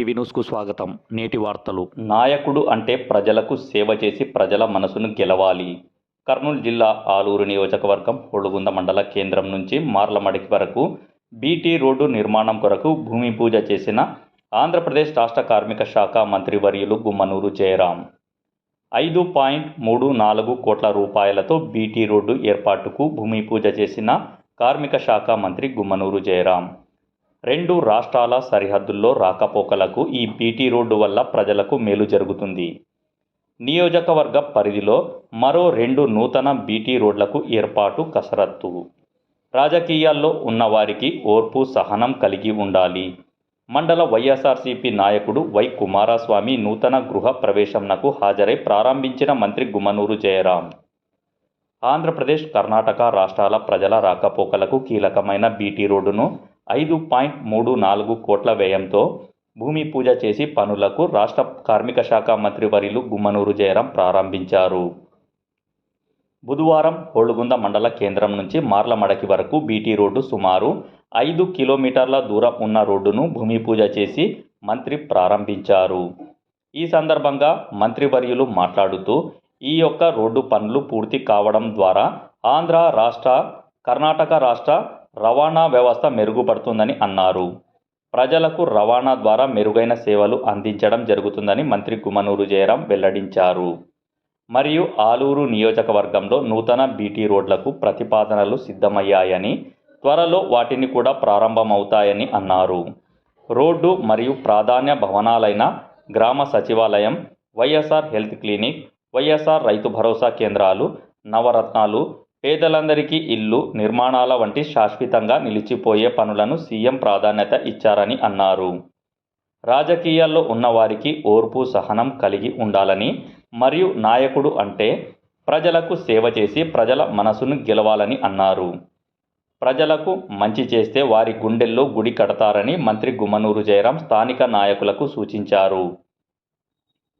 ETV న్యూస్కు స్వాగతం. నేటి వార్తలు. నాయకుడు అంటే ప్రజలకు సేవ చేసి ప్రజల మనసును గెలవాలి. కర్నూలు జిల్లా ఆలూరు నియోజకవర్గం హొళుగుంద మండల కేంద్రం నుంచి మార్లమడికి వరకు బీటీ రోడ్డు నిర్మాణం కొరకు భూమి పూజ చేసిన ఆంధ్రప్రదేశ్ రాష్ట్ర కార్మిక శాఖ మంత్రివర్యులు గుమ్మనూరు జయరాం. ఐదు పాయింట్ మూడు నాలుగు కోట్ల రూపాయలతో బీటీ రోడ్డు ఏర్పాటుకు భూమి పూజ చేసిన కార్మిక శాఖ మంత్రి గుమ్మనూరు జయరాం. రెండు రాష్ట్రాల సరిహద్దుల్లో రాకపోకలకు ఈ బీటీ రోడ్డు వల్ల ప్రజలకు మేలు జరుగుతుంది. నియోజకవర్గ పరిధిలో మరో రెండు నూతన బీటీ రోడ్లకు ఏర్పాటు కసరత్తు. రాజకీయాల్లో ఉన్నవారికి ఓర్పు సహనం కలిగి ఉండాలి. మండల వైఎస్ఆర్సీపీ నాయకుడు వై కుమారస్వామి నూతన గృహ ప్రవేశంనకు హాజరై ప్రారంభించిన మంత్రి గుమ్మనూరు జయరాం. ఆంధ్రప్రదేశ్ కర్ణాటక రాష్ట్రాల ప్రజల రాకపోకలకు కీలకమైన బీటీ రోడ్డును ఐదు పాయింట్ మూడు నాలుగు కోట్ల వ్యయంతో భూమి పూజ చేసి పనులకు రాష్ట్ర కార్మిక శాఖ మంత్రివర్యులు గుమ్మనూరు జయరాం ప్రారంభించారు. బుధవారం హోళగుంద మండల కేంద్రం నుంచి మార్లమడకి వరకు బీటీ రోడ్డు సుమారు ఐదు కిలోమీటర్ల దూరం ఉన్న రోడ్డును భూమి పూజ చేసి మంత్రి ప్రారంభించారు. ఈ సందర్భంగా మంత్రివర్యులు మాట్లాడుతూ ఈ యొక్క రోడ్డు పనులు పూర్తి కావడం ద్వారా ఆంధ్ర రాష్ట్ర కర్ణాటక రాష్ట్ర రవాణా వ్యవస్థ మెరుగుపడుతుందని అన్నారు. ప్రజలకు రవాణా ద్వారా మెరుగైన సేవలు అందించడం జరుగుతుందని మంత్రి గుమ్మనూరు జయరాం వెల్లడించారు. మరియు ఆలూరు నియోజకవర్గంలో నూతన బీటీ రోడ్లకు ప్రతిపాదనలు సిద్ధమయ్యాయని త్వరలో వాటిని కూడా ప్రారంభమవుతాయని అన్నారు. రోడ్డు మరియు ప్రాధాన్య భవనాలైన గ్రామ సచివాలయం వైఎస్ఆర్ హెల్త్ క్లినిక్ వైఎస్ఆర్ రైతు భరోసా కేంద్రాలు నవరత్నాలు పేదలందరికీ ఇల్లు నిర్మాణాల వంటి శాశ్వతంగా నిలిచిపోయే పనులను సీఎం ప్రాధాన్యత ఇచ్చారని అన్నారు. రాజకీయాల్లో ఉన్నవారికి ఓర్పు సహనం కలిగి ఉండాలని మరియు నాయకుడు అంటే ప్రజలకు సేవ చేసి ప్రజల మనసును గెలవాలని అన్నారు. ప్రజలకు మంచి చేస్తే వారి గుండెల్లో గుడి కడతారని మంత్రి గుమ్మనూరు జయరాం స్థానిక నాయకులకు సూచించారు.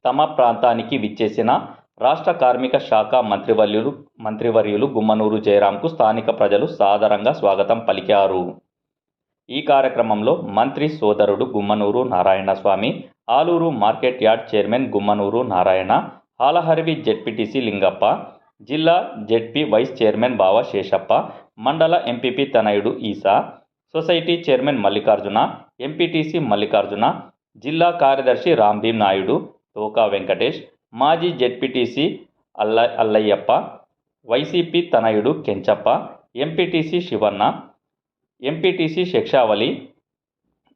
తమ ప్రాంతానికి విచ్చేసిన రాష్ట్ర కార్మిక శాఖ మంత్రివర్యులు మంత్రివర్యులు గుమ్మనూరు జయరాంకు స్థానిక ప్రజలు సాదరంగా స్వాగతం పలికారు. ఈ కార్యక్రమంలో మంత్రి సోదరుడు Gummanur Narayanaswamy Aluru market yard chairman Gummanur Narayana Halaharvi ZPTC Lingappa జిల్లా జెడ్పీ వైస్ చైర్మన్ బావ శేషప్ప మండల ఎంపీపీ తనయుడు Eesa society chairman Mallikarjuna MPTC Mallikarjuna జిల్లా కార్యదర్శి రాంభీం నాయుడు తోకా వెంకటేష్ మాజీ జెడ్పీటీసీ అల్ల అల్లయ్యప్ప వైసీపీ తనయుడు Kenchappa MPTC Sivanna MPTC Shikshavali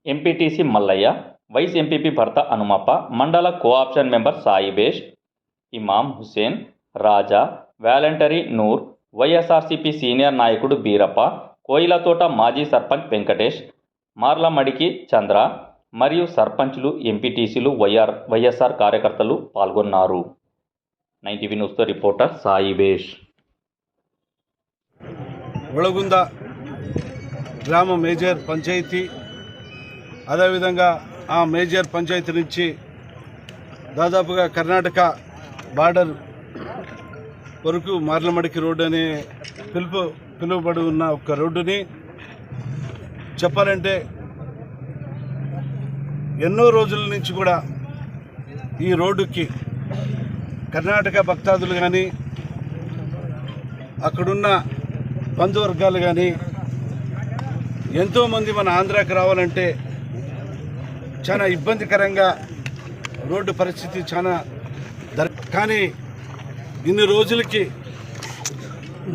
MPTC Mallayya vice MPP భర్త హనుమప్ప మండల co-option member Saibesh Imam Hussain Raja volunteer Noor YSRCP senior నాయకుడు బీరప్ప కోయిలతోట మాజీ సర్పంచ్ వెంకటేష్ మార్లమడికి చంద్ర మరియు సర్పంచ్లు ఎంపీటీసీలు వైఆర్ వైఎస్ఆర్ కార్యకర్తలు పాల్గొన్నారు. నైన్టీవీ న్యూస్తో రిపోర్టర్ సాయిబేష్ ఒళగుంద గ్రామ మేజర్ పంచాయతీ. అదేవిధంగా ఆ మేజర్ పంచాయతీ నుంచి దాదాపుగా కర్ణాటక బార్డర్ వరకు మార్లమడికి రోడ్డు అనే పిలుపు పిలువబడి ఉన్న ఒక రోడ్డుని చెప్పాలంటే ఎన్నో రోజుల నుంచి కూడా ఈ రోడ్డుకి కర్ణాటక భక్తాదులు కానీ అక్కడున్న బంధువర్గాలు కానీ ఎంతోమంది మన ఆంధ్రాకి రావాలంటే చాలా ఇబ్బందికరంగా రోడ్డు పరిస్థితి చాలా దర్ కానీ ఇన్ని రోజులకి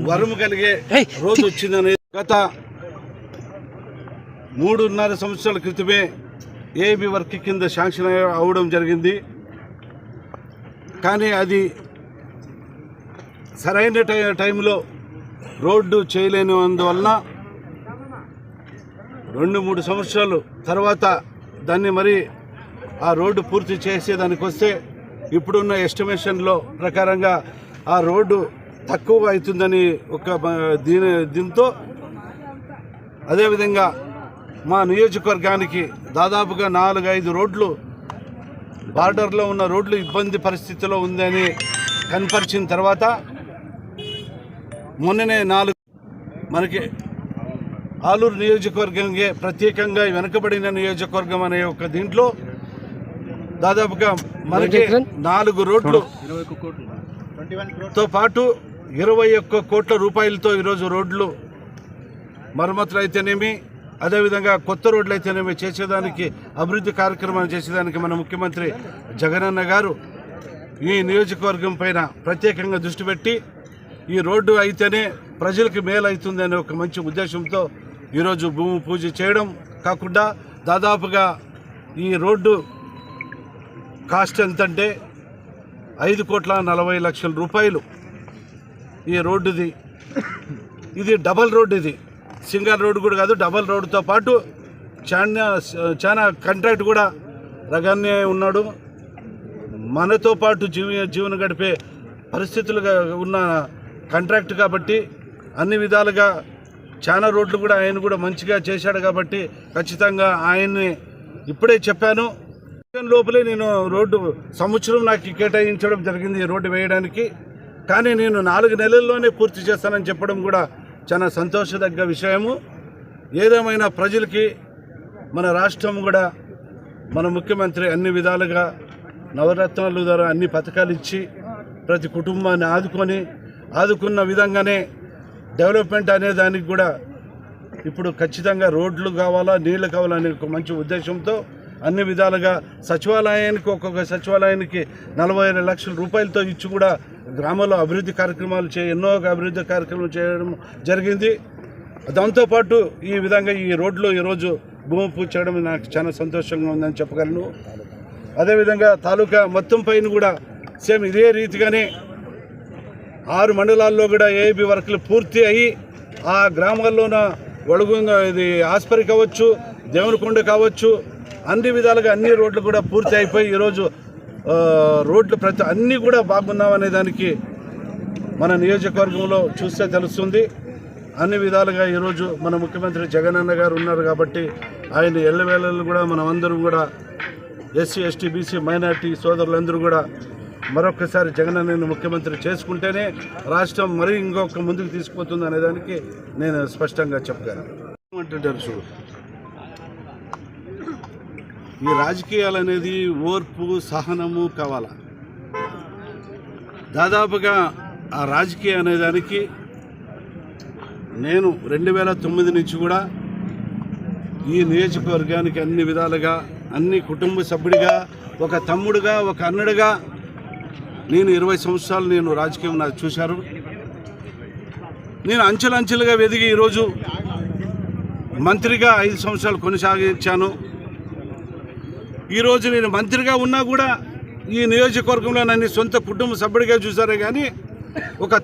వరము కలిగే రోజు వచ్చిందని గత మూడున్నర సంవత్సరాల క్రితమే ఏబి వర్క్ కింద శాంక్షన్ అవ్వడం జరిగింది. కానీ అది సరైన టై టైంలో రోడ్డు చేయలేనందువలన రెండు మూడు సంవత్సరాలు తర్వాత దాన్ని మరి ఆ రోడ్డు పూర్తి చేసేదానికి వస్తే ఇప్పుడున్న ఎస్టిమేషన్లో ప్రకారంగా ఆ రోడ్డు తక్కువ అవుతుందని ఒక దీని దీంతో అదేవిధంగా మా నియోజకవర్గానికి దాదాపుగా నాలుగు ఐదు రోడ్లు బార్డర్లో ఉన్న రోడ్లు ఇబ్బంది పరిస్థితిలో ఉందని కనపరిచిన తర్వాత మొన్ననే నాలుగు మనకి ఆలూరు నియోజకవర్గంగా ప్రత్యేకంగా వెనుకబడిన నియోజకవర్గం అనే ఒక దీంట్లో దాదాపుగా మనకి నాలుగు రోడ్లు తో పాటు ఇరవై ఒక్క కోట్ల రూపాయలతో ఈరోజు రోడ్లు మరమ్మతులు అయితేనేమి అదేవిధంగా కొత్త రోడ్లు అయితేనేమి చేసేదానికి అభివృద్ధి కార్యక్రమాలు చేసేదానికి మన ముఖ్యమంత్రి జగనన్న గారు ఈ నియోజకవర్గం పైన ప్రత్యేకంగా దృష్టి పెట్టి ఈ రోడ్డు అయితేనే ప్రజలకు మేలు అవుతుందనే ఒక మంచి ఉద్దేశంతో ఈరోజు భూమి పూజ చేయడం కాకుండా దాదాపుగా ఈ రోడ్డు కాస్ట్ ఎంతంటే ఐదు కోట్ల నలభై లక్షల రూపాయలు ఈ రోడ్డుది. ఇది డబల్ రోడ్ ఇది సింగల్ రోడ్డు కూడా కాదు డబల్ రోడ్డుతో పాటు చాలా చాలా కాంట్రాక్ట్ కూడా రగానే ఉన్నాడు. మనతో పాటు జీవ జీవన గడిపే పరిస్థితులుగా ఉన్న కాంట్రాక్ట్ కాబట్టి అన్ని విధాలుగా చాలా రోడ్లు కూడా ఆయన కూడా మంచిగా చేశాడు కాబట్టి ఖచ్చితంగా ఆయన్ని ఇప్పుడే చెప్పాను. లోపలే నేను రోడ్డు సంవత్సరం నాకు కేటాయించడం జరిగింది రోడ్డు వేయడానికి. కానీ నేను నాలుగు నెలల్లోనే పూర్తి చేస్తానని చెప్పడం కూడా చాలా సంతోషదగ్గ విషయము. ఏదేమైనా ప్రజలకి మన రాష్ట్రం కూడా మన ముఖ్యమంత్రి అన్ని విధాలుగా నవరత్నాలు ద్వారా అన్ని పథకాలు ఇచ్చి ప్రతి కుటుంబాన్ని ఆదుకొని ఆదుకున్న విధంగానే డెవలప్మెంట్ అనే దానికి కూడా ఇప్పుడు ఖచ్చితంగా రోడ్లు కావాలా నీళ్ళు కావాలా అనే ఒక మంచి ఉద్దేశంతో అన్ని విధాలుగా సచివాలయానికి ఒక్కొక్క సచివాలయానికి నలభై ఐదు లక్షల రూపాయలతో ఇచ్చి కూడా గ్రామంలో అభివృద్ధి కార్యక్రమాలు చే ఎన్నో అభివృద్ధి కార్యక్రమాలు చేయడం జరిగింది. దాంతోపాటు ఈ విధంగా ఈ రోడ్లు ఈరోజు భూమి పూజ చేయడం నాకు చాలా సంతోషంగా ఉందని చెప్పగలను. అదేవిధంగా తాలూకా మొత్తం పైన కూడా సేమ్ ఇదే రీతిగానే ఆరు మండలాల్లో కూడా ఏఐబి వర్కులు పూర్తి అయ్యి ఆ గ్రామాల్లోన వడుగుంగ ఇది ఆస్పరి కావచ్చు దేవునికొండ కావచ్చు అన్ని విధాలుగా అన్ని రోడ్లు కూడా పూర్తి అయిపోయి ఈరోజు రోడ్లు ప్రతి అన్నీ కూడా బాగున్నామనే దానికి మన నియోజకవర్గంలో చూస్తే తెలుస్తుంది. అన్ని విధాలుగా ఈరోజు మన ముఖ్యమంత్రి జగనన్న గారు ఉన్నారు కాబట్టి ఆయన ఎల్లవేళలు కూడా మనం అందరం కూడా ఎస్సీ ఎస్టీ బీసీ మైనార్టీ సోదరులందరూ కూడా మరొకసారి జగనన్నని ముఖ్యమంత్రి చేసుకుంటేనే రాష్ట్రం మరీ ఇంకొక ముందుకు తీసుకుపోతుంది అనేదానికి నేను స్పష్టంగా చెప్పగలను. అంటుంటారు చూడు? ఈ రాజకీయాలు అనేది ఓర్పు సహనము కావాల? దాదాపుగా ఆ రాజకీయ అనేదానికి నేను రెండు వేల తొమ్మిది నుంచి కూడా ఈ నియోజకవర్గానికి అన్ని విధాలుగా అన్ని కుటుంబ సభ్యుడిగా ఒక తమ్ముడుగా ఒక అన్నడుగా నేను ఇరవై సంవత్సరాలు నేను రాజకీయం నాకు చూశారు. నేను అంచెలంచెలుగా వెదిగి ఈరోజు మంత్రిగా ఐదు సంవత్సరాలు కొనసాగించాను. ఈరోజు నేను మంత్రిగా ఉన్నా కూడా ఈ నియోజకవర్గంలో నన్ను సొంత కుటుంబ సభ్యుడిగా చూసారే కానీ ఒక